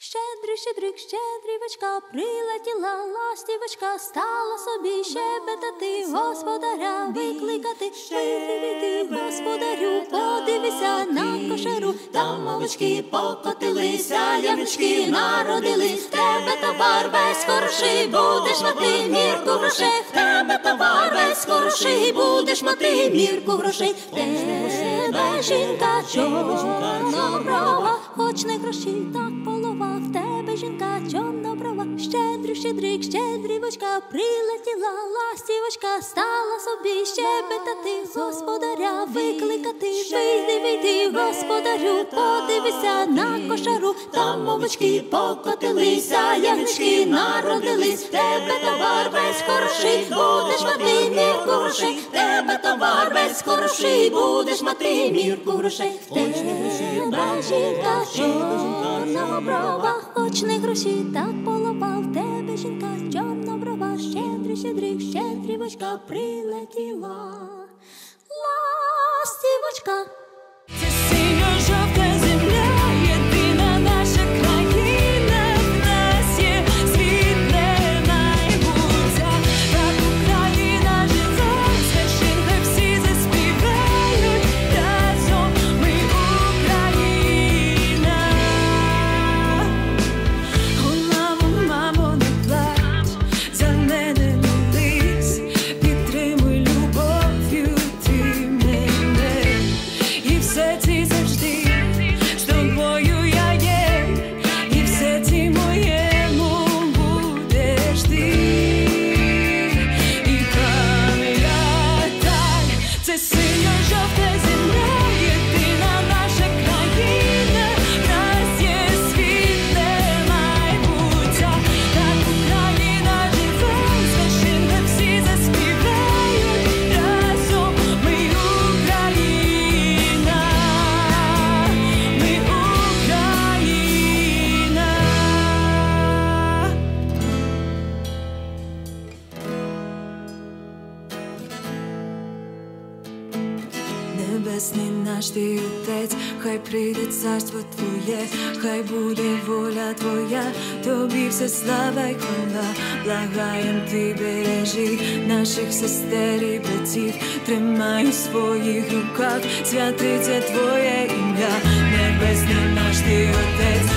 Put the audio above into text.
Щедрий, щедрик, щедрівочка, прилетіла ластівочка, стала собі щебетати, господаря викликати, Вийди, господарю, подивися на кошару, там мовички покотилися, ямички народились, тебе товар весь хороший, будеш мати мірку грошей, тебе товар весь хороший, будеш мати мірку грошей, тебе жінка чорноброва, хоч не гроші, так полова, в тебе жінка чорноброва, щедрий, щедрик, щедрівочка, прилетіла ластівочка, стала собі щебетати, господаря викликати, вийди, вийди, господарю, подивися на кошару, там мовички покотилися, ягнички народились, тебе товар весь хороший, будеш мати мірку грошей, тебе товар весь хороший, будеш мати мірку грошей, тебе жінка чорноброва, хоч не гроші, так полова, в тебе жінка чорноброва, щедрий, щедрик, щедрівочка прилетіла. Eu já fiz. Небесний наш ти отець, хай прийде царство Твоє, хай буде воля Твоя, тобі все слава й хвала, благаєм ти бережи наших сестер і братів, тримай у своїх руках, святиться Твоє ім'я, небесний наш ти отець,